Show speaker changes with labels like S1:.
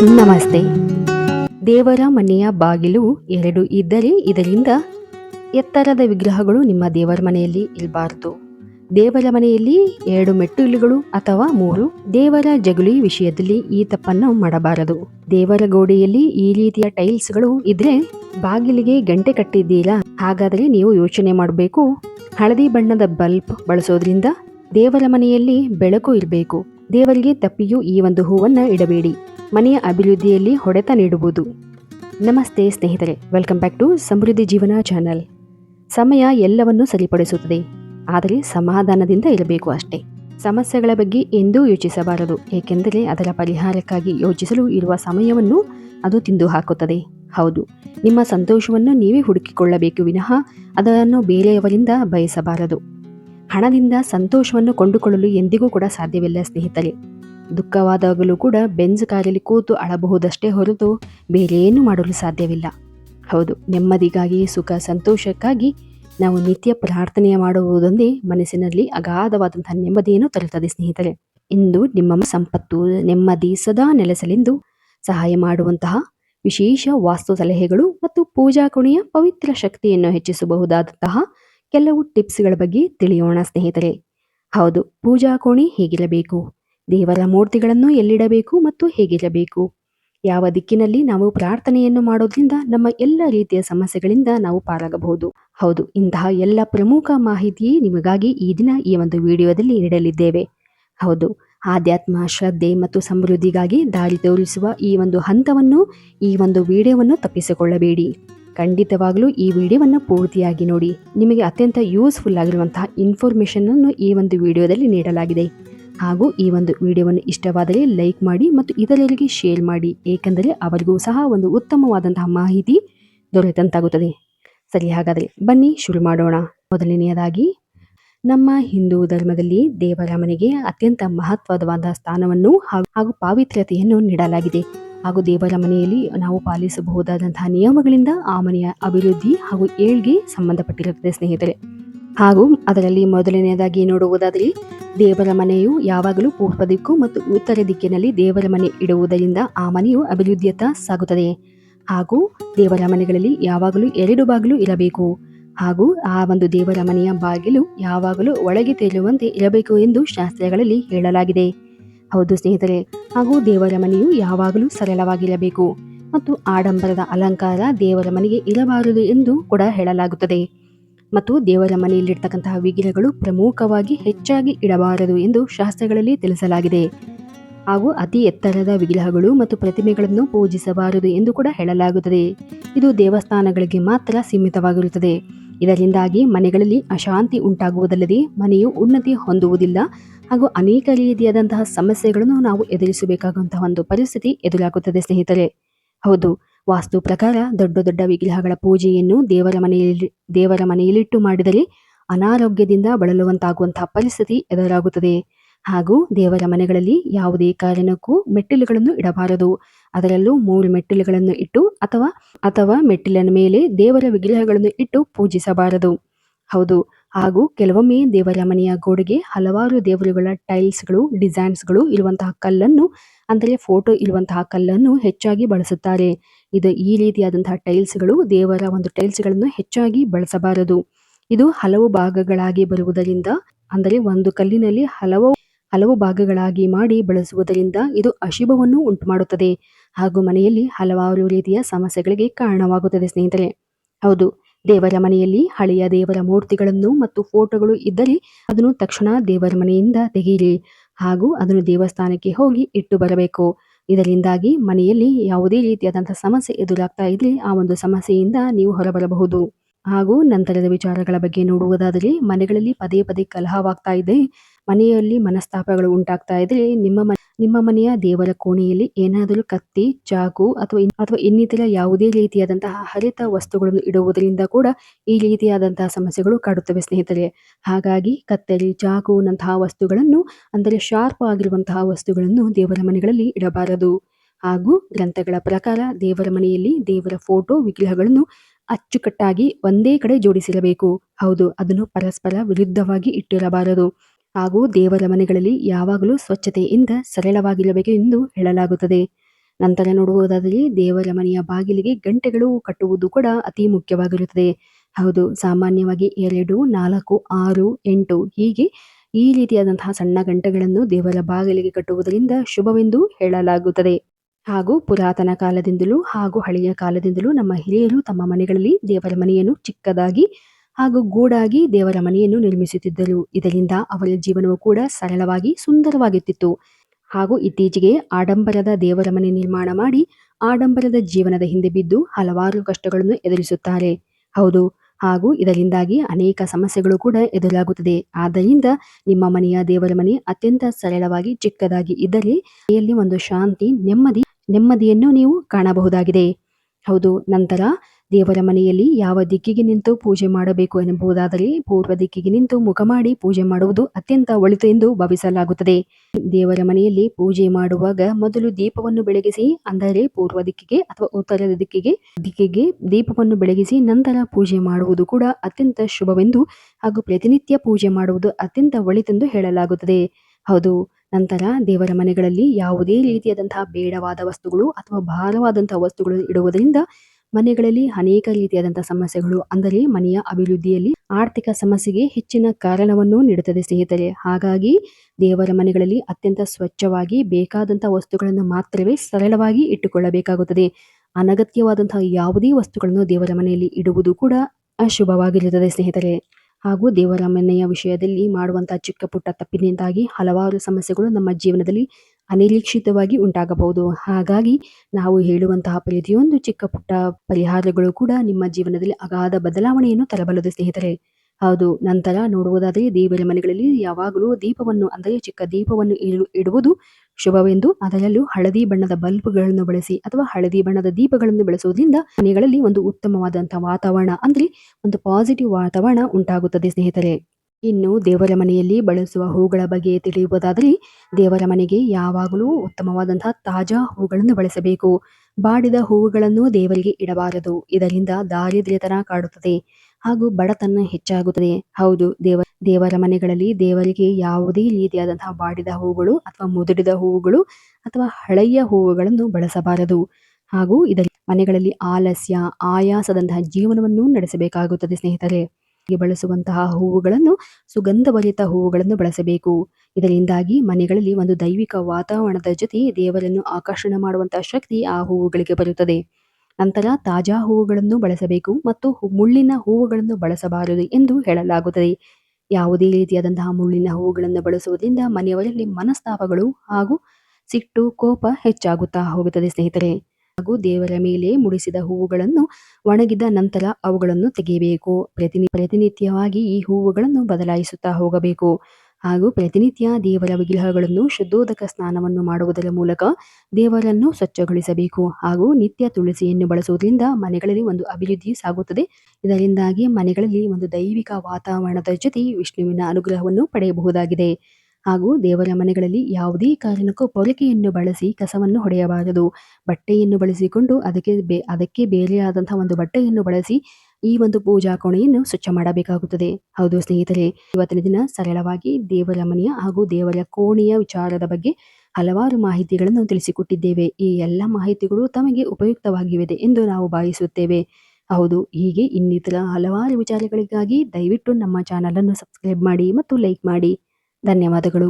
S1: ನಮಸ್ತೆ. ದೇವರ ಮನೆಯ ಬಾಗಿಲು ಎರಡು ಇದ್ದರೆ ಇದರಿಂದ ಎತ್ತರದ ವಿಗ್ರಹಗಳು ನಿಮ್ಮ ದೇವರ ಮನೆಯಲ್ಲಿ ಇರಬಾರದು ದೇವರ ಮನೆಯಲ್ಲಿ ಎರಡು ಮೆಟ್ಟಿಲುಗಳು ಅಥವಾ ಮೂರು. ದೇವರ ಜಗುಲಿ ವಿಷಯದಲ್ಲಿ ಈ ತಪ್ಪನ್ನು ಮಾಡಬಾರದು. ದೇವರ ಗೋಡೆಯಲ್ಲಿ ಈ ರೀತಿಯ ಟೈಲ್ಸ್ಗಳು ಇದ್ರೆ ಬಾಗಿಲಿಗೆ ಗಂಟೆ ಕಟ್ಟಿದ್ದೀರಾ? ಹಾಗಾದರೆ ನೀವು ಯೋಚನೆ ಮಾಡಬೇಕು. ಹಳದಿ ಬಣ್ಣದ ಬಲ್ಬ್ ಬಳಸೋದ್ರಿಂದ ದೇವರ ಮನೆಯಲ್ಲಿ ಬೆಳಕು ಇರಬೇಕು. ದೇವರಿಗೆ ತಪ್ಪಿಯೂ ಈ ಒಂದು ಹೂವನ್ನ ಇಡಬೇಡಿ. ಮನೆಯ ಅಭಿವೃದ್ಧಿಯಲ್ಲಿ ಹೊಡೆತ ನೀಡುವುದು. ನಮಸ್ತೆ ಸ್ನೇಹಿತರೆ ವೆಲ್ಕಮ್ ಬ್ಯಾಕ್ ಟು ಸಮೃದ್ಧಿ ಜೀವನ ಚಾನಲ್ ಸಮಯ ಎಲ್ಲವನ್ನೂ ಸರಿಪಡಿಸುತ್ತದೆ, ಆದರೆ ಸಮಾಧಾನದಿಂದ ಇರಬೇಕು ಅಷ್ಟೇ. ಸಮಸ್ಯೆಗಳ ಬಗ್ಗೆ ಎಂದೂ ಯೋಚಿಸಬಾರದು, ಏಕೆಂದರೆ ಅದರ ಪರಿಹಾರಕ್ಕಾಗಿ ಯೋಚಿಸಲು ಇರುವ ಸಮಯವನ್ನು ಅದು ತಿಂದು ಹಾಕುತ್ತದೆ ಹೌದು, ನಿಮ್ಮ ಸಂತೋಷವನ್ನು ನೀವೇ ಹುಡುಕಿಕೊಳ್ಳಬೇಕು ವಿನಃ ಅದನ್ನು ಬೇರೆಯವರಿಂದ ಬಯಸಬಾರದು. ಹಣದಿಂದ ಸಂತೋಷವನ್ನು ಕೊಂಡುಕೊಳ್ಳಲು ಎಂದಿಗೂ ಕೂಡ ಸಾಧ್ಯವಿಲ್ಲ ಸ್ನೇಹಿತರೆ. ದುಃಖವಾದಾಗಲೂ ಕೂಡ ಬೆಂಜ್ ಕಾರಲ್ಲಿ ಕೂತು ಅಳಬಹುದಷ್ಟೇ ಹೊರತು ಬೇರೇನೂ ಮಾಡಲು ಸಾಧ್ಯವಿಲ್ಲ. ಹೌದು, ನೆಮ್ಮದಿಗಾಗಿ, ಸುಖ ಸಂತೋಷಕ್ಕಾಗಿ ನಾವು ನಿತ್ಯ ಪ್ರಾರ್ಥನೆ ಮಾಡುವುದೊಂದೇ ಮನಸ್ಸಿನಲ್ಲಿ ಅಗಾಧವಾದಂತಹ ನೆಮ್ಮದಿಯನ್ನು ತರುತ್ತದೆ ಸ್ನೇಹಿತರೆ. ಇಂದು ನಿಮ್ಮ ಸಂಪತ್ತು ನೆಮ್ಮದಿ ಸದಾ ನೆಲೆಸಲೆಂದು ಸಹಾಯ ಮಾಡುವಂತಹ ವಿಶೇಷ ವಾಸ್ತು ಸಲಹೆಗಳು ಮತ್ತು ಪೂಜಾ ಕೋಣೆಯ ಪವಿತ್ರ ಶಕ್ತಿಯನ್ನು ಹೆಚ್ಚಿಸಬಹುದಾದಂತಹ ಕೆಲವು ಟಿಪ್ಸ್ಗಳ ಬಗ್ಗೆ ತಿಳಿಯೋಣ ಸ್ನೇಹಿತರೆ. ಹೌದು, ಪೂಜಾ ಕೋಣೆ ಹೇಗಿರಬೇಕು? ದೇವರ ಮೂರ್ತಿಗಳನ್ನು ಎಲ್ಲಿಡಬೇಕು ಮತ್ತು ಹೇಗಿರಬೇಕು ಯಾವ ದಿಕ್ಕಿನಲ್ಲಿ ನಾವು ಪ್ರಾರ್ಥನೆಯನ್ನು ಮಾಡೋದ್ರಿಂದ ನಮ್ಮ ಎಲ್ಲ ರೀತಿಯ ಸಮಸ್ಯೆಗಳಿಂದ ನಾವು ಪಾರಾಗಬಹುದು. ಹೌದು, ಇಂತಹ ಎಲ್ಲ ಪ್ರಮುಖ ಮಾಹಿತಿಯೇ ನಿಮಗಾಗಿ ಈ ದಿನ ಈ ಒಂದು ವಿಡಿಯೋದಲ್ಲಿ ನೀಡಲಿದ್ದೇವೆ. ಹೌದು, ಆಧ್ಯಾತ್ಮ, ಶ್ರದ್ಧೆ ಮತ್ತು ಸಮೃದ್ಧಿಗಾಗಿ ದಾರಿ ತೋರಿಸುವ ಈ ಒಂದು ಹಂತವನ್ನು, ಈ ಒಂದು ವಿಡಿಯೋವನ್ನು ತಪ್ಪಿಸಿಕೊಳ್ಳಬೇಡಿ. ಖಂಡಿತವಾಗಲೂ ಈ ವಿಡಿಯೋವನ್ನು ಪೂರ್ತಿಯಾಗಿ ನೋಡಿ. ನಿಮಗೆ ಅತ್ಯಂತ ಯೂಸ್ಫುಲ್ ಆಗಿರುವಂತಹ ಇನ್ಫಾರ್ಮೇಷನ್ ಅನ್ನು ಈ ಒಂದು ವಿಡಿಯೋದಲ್ಲಿ ನೀಡಲಾಗಿದೆ. ಹಾಗೂ ಈ ಒಂದು ವಿಡಿಯೋವನ್ನು ಇಷ್ಟವಾದರೆ ಲೈಕ್ ಮಾಡಿ ಮತ್ತು ಇತರರಿಗೆ ಶೇರ್ ಮಾಡಿ. ಏಕೆಂದರೆ ಅವರಿಗೂ ಸಹ ಒಂದು ಉತ್ತಮವಾದಂತಹ ಮಾಹಿತಿ ದೊರೆತಂತಾಗುತ್ತದೆ. ಸರಿ, ಹಾಗಾದರೆ ಬನ್ನಿ ಶುರು ಮಾಡೋಣ. ಮೊದಲನೆಯದಾಗಿ, ನಮ್ಮ ಹಿಂದೂ ಧರ್ಮದಲ್ಲಿ ದೇವರ ಅತ್ಯಂತ ಮಹತ್ವದವಾದ ಸ್ಥಾನವನ್ನು ಹಾಗೂ ಪಾವಿತ್ರ್ಯತೆಯನ್ನು ನೀಡಲಾಗಿದೆ. ಹಾಗೂ ದೇವರ ಮನೆಯಲ್ಲಿ ನಾವು ಪಾಲಿಸಬಹುದಾದಂತಹ ನಿಯಮಗಳಿಂದ ಆ ಮನೆಯ ಅಭಿವೃದ್ಧಿ ಹಾಗೂ ಏಳ್ಗೆ ಸಂಬಂಧಪಟ್ಟಿರುತ್ತದೆ ಸ್ನೇಹಿತರೆ. ಹಾಗೂ ಅದರಲ್ಲಿ ಮೊದಲನೆಯದಾಗಿ ನೋಡುವುದಾದರೆ ದೇವರ ಮನೆಯು ಯಾವಾಗಲೂ ಪೂರ್ವ ದಿಕ್ಕು ಮತ್ತು ಉತ್ತರ ದಿಕ್ಕಿನಲ್ಲಿ ದೇವರ ಮನೆ ಇಡುವುದರಿಂದ ಆ ಮನೆಯು ಅಭಿವೃದ್ಧಿಯತ್ತ ಸಾಗುತ್ತದೆ. ಹಾಗೂ ದೇವರ ಮನೆಗಳಲ್ಲಿ ಯಾವಾಗಲೂ ಎರಡು ಬಾಗಿಲು ಇರಬೇಕು. ಹಾಗೂ ಆ ಒಂದು ದೇವರ ಮನೆಯ ಬಾಗಿಲು ಯಾವಾಗಲೂ ಒಳಗೆ ತೆರೆಯುವಂತೆ ಇರಬೇಕು ಎಂದು ಶಾಸ್ತ್ರಗಳಲ್ಲಿ ಹೇಳಲಾಗಿದೆ. ಹೌದು ಸ್ನೇಹಿತರೆ, ಹಾಗೂ ದೇವರ ಮನೆಯು ಯಾವಾಗಲೂ ಸರಳವಾಗಿರಬೇಕು ಮತ್ತು ಆಡಂಬರದ ಅಲಂಕಾರ ದೇವರ ಮನೆಗೆ ಇರಬಾರದು ಎಂದು ಕೂಡ ಹೇಳಲಾಗುತ್ತದೆ. ಮತ್ತು ದೇವರ ಮನೆಯಲ್ಲಿರ್ತಕ್ಕಂತಹ ವಿಗ್ರಹಗಳು ಪ್ರಮುಖವಾಗಿ ಹೆಚ್ಚಾಗಿ ಇಡಬಾರದು ಎಂದು ಶಾಸ್ತ್ರಗಳಲ್ಲಿ ತಿಳಿಸಲಾಗಿದೆ. ಹಾಗೂ ಅತಿ ಎತ್ತರದ ವಿಗ್ರಹಗಳು ಮತ್ತು ಪ್ರತಿಮೆಗಳನ್ನು ಪೂಜಿಸಬಾರದು ಎಂದು ಕೂಡ ಹೇಳಲಾಗುತ್ತದೆ. ಇದು ದೇವಸ್ಥಾನಗಳಿಗೆ ಮಾತ್ರ ಸೀಮಿತವಾಗಿರುತ್ತದೆ. ಇದರಿಂದಾಗಿ ಮನೆಗಳಲ್ಲಿ ಅಶಾಂತಿ ಉಂಟಾಗುವುದಲ್ಲದೆ ಮನೆಯು ಉನ್ನತಿ ಹೊಂದುವುದಿಲ್ಲ. ಹಾಗೂ ಅನೇಕ ರೀತಿಯಾದಂತಹ ಸಮಸ್ಯೆಗಳನ್ನು ನಾವು ಎದುರಿಸಬೇಕಾಗುವಂತಹ ಒಂದು ಪರಿಸ್ಥಿತಿ ಎದುರಾಗುತ್ತದೆ ಸ್ನೇಹಿತರೆ. ಹೌದು ವಾಸ್ತು ಪ್ರಕಾರ ದೊಡ್ಡ ದೊಡ್ಡ ವಿಗ್ರಹಗಳ ಪೂಜೆಯನ್ನು ದೇವರ ಮನೆಯಲ್ಲಿ, ದೇವರ ಮನೆಯಲ್ಲಿಟ್ಟು ಮಾಡಿದರೆ ಅನಾರೋಗ್ಯದಿಂದ ಬಳಲುವಂತಾಗುವಂತಹ ಪರಿಸ್ಥಿತಿ ಎದುರಾಗುತ್ತದೆ. ಹಾಗೂ ದೇವರ ಮನೆಗಳಲ್ಲಿ ಯಾವುದೇ ಕಾರಣಕ್ಕೂ ಮೆಟ್ಟಿಲುಗಳನ್ನು ಇಡಬಾರದು. ಅದರಲ್ಲೂ ಮೂರು ಮೆಟ್ಟಿಲುಗಳನ್ನು ಇಟ್ಟು ಅಥವಾ ಅಥವಾ ಮೆಟ್ಟಿಲಿನ ಮೇಲೆ ದೇವರ ವಿಗ್ರಹಗಳನ್ನು ಇಟ್ಟು ಪೂಜಿಸಬಾರದು. ಹೌದು, ಹಾಗೂ ಕೆಲವೊಮ್ಮೆ ದೇವರ ಮನೆಯ ಗೋಡೆಗೆ ಹಲವಾರು ದೇವರುಗಳ ಟೈಲ್ಸ್ಗಳು, ಡಿಸೈನ್ಸ್ಗಳು ಇರುವಂತಹ ಕಲ್ಲನ್ನು, ಅಂದರೆ ಫೋಟೋ ಇರುವಂತಹ ಕಲ್ಲನ್ನು ಹೆಚ್ಚಾಗಿ ಬಳಸುತ್ತಾರೆ. ಇದು ಈ ರೀತಿಯಾದಂತಹ ಟೈಲ್ಸ್ಗಳು ದೇವರ ಒಂದು ಟೈಲ್ಸ್ಗಳನ್ನು ಹೆಚ್ಚಾಗಿ ಬಳಸಬಾರದು. ಇದು ಹಲವು ಭಾಗಗಳಾಗಿ ಬರುವುದರಿಂದ, ಅಂದರೆ ಒಂದು ಕಲ್ಲಿನಲ್ಲಿ ಹಲವು ಹಲವು ಭಾಗಗಳಾಗಿ ಮಾಡಿ ಬಳಸುವುದರಿಂದ ಇದು ಅಶುಭವನ್ನು ಉಂಟು ಮಾಡುತ್ತದೆ ಹಾಗೂ ಮನೆಯಲ್ಲಿ ಹಲವಾರು ರೀತಿಯ ಸಮಸ್ಯೆಗಳಿಗೆ ಕಾರಣವಾಗುತ್ತದೆ ಸ್ನೇಹಿತರೆ. ಹೌದು, ದೇವರ ಮನೆಯಲ್ಲಿ ಹಳೆಯ ದೇವರ ಮೂರ್ತಿಗಳನ್ನು ಮತ್ತು ಫೋಟೋಗಳು ಇದ್ದರೆ ಅದನ್ನು ತಕ್ಷಣ ದೇವರ ಮನೆಯಿಂದ ತೆಗೆಯಿರಿ ಹಾಗೂ ಅದನ್ನು ದೇವಸ್ಥಾನಕ್ಕೆ ಹೋಗಿ ಇಟ್ಟು ಬರಬೇಕು. ಇದರಿಂದಾಗಿ ಮನೆಯಲ್ಲಿ ಯಾವುದೇ ರೀತಿಯಾದಂತಹ ಸಮಸ್ಯೆ ಎದುರಾಗ್ತಾ ಇದ್ರೆ ಆ ಒಂದು ಸಮಸ್ಯೆಯಿಂದ ನೀವು ಹೊರಬರಬಹುದು. ಹಾಗೂ ನಂತರದ ವಿಚಾರಗಳ ಬಗ್ಗೆ ನೋಡುವುದಾದರೆ, ಮನೆಗಳಲ್ಲಿ ಪದೇ ಪದೇ ಕಲಹವಾಗ್ತಾ ಇದೆ. ಮನೆಯಲ್ಲಿ ಮನಸ್ತಾಪಗಳು ಉಂಟಾಗ್ತಾ ಇದ್ರೆ ನಿಮ್ಮ ನಿಮ್ಮ ಮನೆಯ ದೇವರ ಕೋಣೆಯಲ್ಲಿ ಏನಾದರೂ ಕತ್ತಿ ಚಾಕು ಅಥವಾ ಅಥವಾ ಇನ್ನಿತರ ಯಾವುದೇ ರೀತಿಯಾದಂತಹ ಹರಿತ ವಸ್ತುಗಳನ್ನು ಇಡುವುದರಿಂದ ಕೂಡ ಈ ರೀತಿಯಾದಂತಹ ಸಮಸ್ಯೆಗಳು ಕಾಡುತ್ತವೆ ಸ್ನೇಹಿತರೆ. ಹಾಗಾಗಿ ಕತ್ತರಿ ಚಾಕು ನಂತಹ ವಸ್ತುಗಳನ್ನು, ಅಂದರೆ ಶಾರ್ಪ್ ಆಗಿರುವಂತಹ ವಸ್ತುಗಳನ್ನು ದೇವರ ಮನೆಗಳಲ್ಲಿ ಇಡಬಾರದು. ಹಾಗೂ ಗ್ರಂಥಗಳ ಪ್ರಕಾರ ದೇವರ ಮನೆಯಲ್ಲಿ ದೇವರ ಫೋಟೋ, ವಿಗ್ರಹಗಳನ್ನು ಅಚ್ಚುಕಟ್ಟಾಗಿ ಒಂದೇ ಕಡೆ ಜೋಡಿಸಿರಬೇಕು. ಹೌದು, ಅದನ್ನು ಪರಸ್ಪರ ವಿರುದ್ಧವಾಗಿ ಇಟ್ಟಿರಬಾರದು. ಹಾಗೂ ದೇವರ ಮನೆಗಳಲ್ಲಿ ಯಾವಾಗಲೂ ಸ್ವಚ್ಛತೆಯಿಂದ ಸರಳವಾಗಿರಬೇಕು ಎಂದು ಹೇಳಲಾಗುತ್ತದೆ. ನಂತರ ನೋಡುವುದಾದರೆ ದೇವರ ಮನೆಯ ಬಾಗಿಲಿಗೆ ಗಂಟೆಗಳು ಕಟ್ಟುವುದು ಕೂಡ ಅತಿ ಮುಖ್ಯವಾಗಿರುತ್ತದೆ. ಹೌದು, ಸಾಮಾನ್ಯವಾಗಿ ಎರಡು, ನಾಲ್ಕು, ಆರು, ಎಂಟು ಹೀಗೆ ಈ ರೀತಿಯಾದಂತಹ ಸಣ್ಣ ಗಂಟೆಗಳನ್ನು ದೇವರ ಬಾಗಿಲಿಗೆ ಕಟ್ಟುವುದರಿಂದ ಶುಭವೆಂದು ಹೇಳಲಾಗುತ್ತದೆ. ಹಾಗೂ ಪುರಾತನ ಕಾಲದಿಂದಲೂ ಹಾಗೂ ಹಳೆಯ ಕಾಲದಿಂದಲೂ ನಮ್ಮ ಹಿರಿಯರು ತಮ್ಮ ಮನೆಗಳಲ್ಲಿ ದೇವರ ಮನೆಯನ್ನು ಚಿಕ್ಕದಾಗಿ ಹಾಗೂ ಗೂಡಾಗಿ ದೇವರ ಮನೆಯನ್ನು ನಿರ್ಮಿಸುತ್ತಿದ್ದರು. ಇದರಿಂದ ಅವರ ಜೀವನವು ಕೂಡ ಸರಳವಾಗಿ ಸುಂದರವಾಗುತ್ತಿತ್ತು. ಹಾಗೂ ಇತ್ತೀಚೆಗೆ ಆಡಂಬರದ ದೇವರ ಮನೆ ನಿರ್ಮಾಣ ಮಾಡಿ ಆಡಂಬರದ ಜೀವನದ ಹಿಂದೆ ಬಿದ್ದು ಹಲವಾರು ಕಷ್ಟಗಳನ್ನು ಎದುರಿಸುತ್ತಾರೆ. ಹೌದು, ಹಾಗೂ ಇದರಿಂದಾಗಿ ಅನೇಕ ಸಮಸ್ಯೆಗಳು ಕೂಡ ಎದುರಾಗುತ್ತದೆ. ಆದ್ದರಿಂದ ನಿಮ್ಮ ಮನೆಯ ದೇವರ ಮನೆ ಅತ್ಯಂತ ಸರಳವಾಗಿ ಚಿಕ್ಕದಾಗಿ ಇದ್ದರೆ ಒಂದು ಶಾಂತಿ, ನೆಮ್ಮದಿ, ನೆಮ್ಮದಿಯನ್ನು ನೀವು ಕಾಣಬಹುದಾಗಿದೆ. ಹೌದು, ನಂತರ ದೇವರ ಮನೆಯಲ್ಲಿ ಯಾವ ದಿಕ್ಕಿಗೆ ನಿಂತು ಪೂಜೆ ಮಾಡಬೇಕು ಎನ್ನುವುದಾದರೆ ಪೂರ್ವ ದಿಕ್ಕಿಗೆ ನಿಂತು ಮುಖ ಮಾಡಿ ಪೂಜೆ ಮಾಡುವುದು ಅತ್ಯಂತ ಒಳಿತು ಎಂದು ಭಾವಿಸಲಾಗುತ್ತದೆ. ದೇವರ ಮನೆಯಲ್ಲಿ ಪೂಜೆ ಮಾಡುವಾಗ ಮೊದಲು ದೀಪವನ್ನು ಬೆಳಗಿಸಿ, ಅಂದರೆ ಪೂರ್ವ ದಿಕ್ಕಿಗೆ ಅಥವಾ ಉತ್ತರದ ದಿಕ್ಕಿಗೆ ದಿಕ್ಕಿಗೆ ದೀಪವನ್ನು ಬೆಳಗಿಸಿ ನಂತರ ಪೂಜೆ ಮಾಡುವುದು ಕೂಡ ಅತ್ಯಂತ ಶುಭವೆಂದು ಹಾಗೂ ಪ್ರತಿನಿತ್ಯ ಪೂಜೆ ಮಾಡುವುದು ಅತ್ಯಂತ ಒಳಿತೆಂದು ಹೇಳಲಾಗುತ್ತದೆ. ಹೌದು, ನಂತರ ದೇವರ ಮನೆಗಳಲ್ಲಿ ಯಾವುದೇ ರೀತಿಯಾದಂತಹ ಬೇಡವಾದ ವಸ್ತುಗಳು ಅಥವಾ ಭಾರವಾದಂತಹ ವಸ್ತುಗಳು ಇಡುವುದರಿಂದ ಮನೆಗಳಲ್ಲಿ ಅನೇಕ ರೀತಿಯಾದಂತಹ ಸಮಸ್ಯೆಗಳು, ಅಂದರೆ ಮನೆಯ ಅಭಿವೃದ್ಧಿಯಲ್ಲಿ ಆರ್ಥಿಕ ಸಮಸ್ಯೆಗೆ ಹೆಚ್ಚಿನ ಕಾರಣವನ್ನು ನೀಡುತ್ತದೆ ಸ್ನೇಹಿತರೆ. ಹಾಗಾಗಿ ದೇವರ ಮನೆಗಳಲ್ಲಿ ಅತ್ಯಂತ ಸ್ವಚ್ಛವಾಗಿ ಬೇಕಾದಂತಹ ವಸ್ತುಗಳನ್ನು ಮಾತ್ರವೇ ಸರಳವಾಗಿ ಇಟ್ಟುಕೊಳ್ಳಬೇಕಾಗುತ್ತದೆ. ಅನಗತ್ಯವಾದಂತಹ ಯಾವುದೇ ವಸ್ತುಗಳನ್ನು ದೇವರ ಮನೆಯಲ್ಲಿ ಇಡುವುದು ಕೂಡ ಅಶುಭವಾಗಿರುತ್ತದೆ ಸ್ನೇಹಿತರೆ. ಹಾಗೂ ದೇವರ ಮನೆಯ ವಿಷಯದಲ್ಲಿ ಮಾಡುವಂತಹ ಚಿಕ್ಕ ಪುಟ್ಟ ತಪ್ಪಿನಿಂದಾಗಿ ಹಲವಾರು ಸಮಸ್ಯೆಗಳು ನಮ್ಮ ಜೀವನದಲ್ಲಿ ಅನಿರೀಕ್ಷಿತವಾಗಿ ಉಂಟಾಗಬಹುದು. ಹಾಗಾಗಿ ನಾವು ಹೇಳುವಂತಹ ಪ್ರತಿಯೊಂದು ಚಿಕ್ಕ ಪುಟ್ಟ ಪರಿಹಾರಗಳು ಕೂಡ ನಿಮ್ಮ ಜೀವನದಲ್ಲಿ ಅಗಾಧ ಬದಲಾವಣೆಯನ್ನು ತರಬಲ್ಲದು ಸ್ನೇಹಿತರೆ. ಹೌದು, ನಂತರ ನೋಡುವುದಾದರೆ ದೇವರ ಮನೆಗಳಲ್ಲಿ ಯಾವಾಗಲೂ ದೀಪವನ್ನು, ಅಂದರೆ ಚಿಕ್ಕ ದೀಪವನ್ನು ಇಡುವುದು ಶುಭವೆಂದು, ಅದರಲ್ಲೂ ಹಳದಿ ಬಣ್ಣದ ಬಲ್ಬ್ಗಳನ್ನು ಬಳಸಿ ಅಥವಾ ಹಳದಿ ಬಣ್ಣದ ದೀಪಗಳನ್ನು ಬೆಳೆಸುವುದರಿಂದ ಮನೆಗಳಲ್ಲಿ ಒಂದು ಉತ್ತಮವಾದಂತಹ ವಾತಾವರಣ, ಅಂದ್ರೆ ಒಂದು ಪಾಸಿಟಿವ್ ವಾತಾವರಣ ಉಂಟಾಗುತ್ತದೆ ಸ್ನೇಹಿತರೆ. ಇನ್ನು ದೇವರ ಮನೆಯಲ್ಲಿ ಬಳಸುವ ಹೂಗಳ ಬಗ್ಗೆ ತಿಳಿಯುವುದಾದರೆ ದೇವರ ಮನೆಗೆ ಯಾವಾಗಲೂ ಉತ್ತಮವಾದಂತಹ ತಾಜಾ ಹೂಗಳನ್ನು ಬಳಸಬೇಕು. ಬಾಡಿದ ಹೂವುಗಳನ್ನು ದೇವರಿಗೆ ಇಡಬಾರದು. ಇದರಿಂದ ದಾರಿದ್ರ್ಯತನ ಕಾಡುತ್ತದೆ ಹಾಗೂ ಬಡತನ ಹೆಚ್ಚಾಗುತ್ತದೆ. ಹೌದು, ದೇವ, ದೇವರ ಮನೆಗಳಲ್ಲಿ ದೇವರಿಗೆ ಯಾವುದೇ ರೀತಿಯಾದಂತಹ ಬಾಡಿದ ಹೂವುಗಳು ಅಥವಾ ಮುದುಡಿದ ಹೂವುಗಳು ಅಥವಾ ಹಳೆಯ ಹೂವುಗಳನ್ನು ಬಳಸಬಾರದು. ಹಾಗೂ ಇದರ ಮನೆಗಳಲ್ಲಿ ಆಲಸ್ಯ, ಆಯಾಸದಂತಹ ಜೀವನವನ್ನು ನಡೆಸಬೇಕಾಗುತ್ತದೆ ಸ್ನೇಹಿತರೆ. ಬಳಸುವಂತಹ ಹೂವುಗಳನ್ನು, ಸುಗಂಧಭರಿತ ಹೂವುಗಳನ್ನು ಬಳಸಬೇಕು. ಇದರಿಂದಾಗಿ ಮನೆಗಳಲ್ಲಿ ಒಂದು ದೈವಿಕ ವಾತಾವರಣದ ಜೊತೆ ದೇವರನ್ನು ಆಕರ್ಷಣೆ ಮಾಡುವಂತಹ ಶಕ್ತಿ ಆ ಹೂವುಗಳಿಗೆ ಬರುತ್ತದೆ. ನಂತರ ತಾಜಾ ಹೂವುಗಳನ್ನು ಬಳಸಬೇಕು ಮತ್ತು ಮುಳ್ಳಿನ ಹೂವುಗಳನ್ನು ಬಳಸಬಾರದು ಎಂದು ಹೇಳಲಾಗುತ್ತದೆ. ಯಾವುದೇ ರೀತಿಯಾದಂತಹ ಮುಳ್ಳಿನ ಹೂವುಗಳನ್ನು ಬಳಸುವುದರಿಂದ ಮನೆಯವರಲ್ಲಿ ಮನಸ್ತಾಪಗಳು ಹಾಗೂ ಸಿಟ್ಟು, ಕೋಪ ಹೆಚ್ಚಾಗುತ್ತಾ ಹೋಗುತ್ತದೆ ಸ್ನೇಹಿತರೆ. ಹಾಗೂ ದೇವರ ಮೇಲೆ ಮುಡಿಸಿದ ಹೂವುಗಳನ್ನು ಒಣಗಿದ ನಂತರ ಅವುಗಳನ್ನು ತೆಗೆಯಬೇಕು. ಪ್ರತಿನಿ, ಪ್ರತಿನಿತ್ಯವಾಗಿ ಈ ಹೂವುಗಳನ್ನು ಬದಲಾಯಿಸುತ್ತಾ ಹೋಗಬೇಕು. ಹಾಗೂ ಪ್ರತಿನಿತ್ಯ ದೇವರ ವಿಗ್ರಹಗಳನ್ನು ಶುದ್ಧೋದಕ ಸ್ನಾನವನ್ನು ಮಾಡುವುದರ ಮೂಲಕ ದೇವರನ್ನು ಸ್ವಚ್ಛಗೊಳಿಸಬೇಕು. ಹಾಗೂ ನಿತ್ಯ ತುಳಸಿಯನ್ನು ಬಳಸುವುದರಿಂದ ಮನೆಗಳಲ್ಲಿ ಒಂದು ಅಭಿವೃದ್ಧಿ ಸಾಗುತ್ತದೆ. ಇದರಿಂದಾಗಿ ಮನೆಗಳಲ್ಲಿ ಒಂದು ದೈವಿಕ ವಾತಾವರಣದ ಜೊತೆ ವಿಷ್ಣುವಿನ ಅನುಗ್ರಹವನ್ನು ಪಡೆಯಬಹುದಾಗಿದೆ. ಹಾಗೂ ದೇವರ ಮನೆಗಳಲ್ಲಿ ಯಾವುದೇ ಕಾರಣಕ್ಕೂ ಪೊರಕೆಯನ್ನು ಬಳಸಿ ಕಸವನ್ನು ಹೊಡೆಯಬಾರದು. ಬಟ್ಟೆಯನ್ನು ಬಳಸಿಕೊಂಡು ಅದಕ್ಕೆ ಬೇ, ಅದಕ್ಕೆ ಬೇರೆಯಾದಂಥ ಒಂದು ಬಟ್ಟೆಯನ್ನು ಬಳಸಿ ಈ ಒಂದು ಪೂಜಾ ಕೋಣೆಯನ್ನು ಸ್ವಚ್ಛ ಮಾಡಬೇಕಾಗುತ್ತದೆ. ಹೌದು ಸ್ನೇಹಿತರೆ, ಇವತ್ತಿನ ದಿನ ಸರಳವಾಗಿ ದೇವರ ಮನೆಯ ಹಾಗೂ ದೇವರ ಕೋಣೆಯ ವಿಚಾರದ ಬಗ್ಗೆ ಹಲವಾರು ಮಾಹಿತಿಗಳನ್ನು ತಿಳಿಸಿಕೊಟ್ಟಿದ್ದೇವೆ. ಈ ಎಲ್ಲ ಮಾಹಿತಿಗಳು ತಮಗೆ ಉಪಯುಕ್ತವಾಗಿವೆ ಎಂದು ನಾವು ಭಾವಿಸುತ್ತೇವೆ. ಹೌದು, ಹೀಗೆ ಇನ್ನಿತರ ಹಲವಾರು ವಿಚಾರಗಳಿಗಾಗಿ ದಯವಿಟ್ಟು ನಮ್ಮ ಚಾನಲನ್ನು ಸಬ್ಸ್ಕ್ರೈಬ್ ಮಾಡಿ ಮತ್ತು ಲೈಕ್ ಮಾಡಿ. ಧನ್ಯವಾದಗಳು.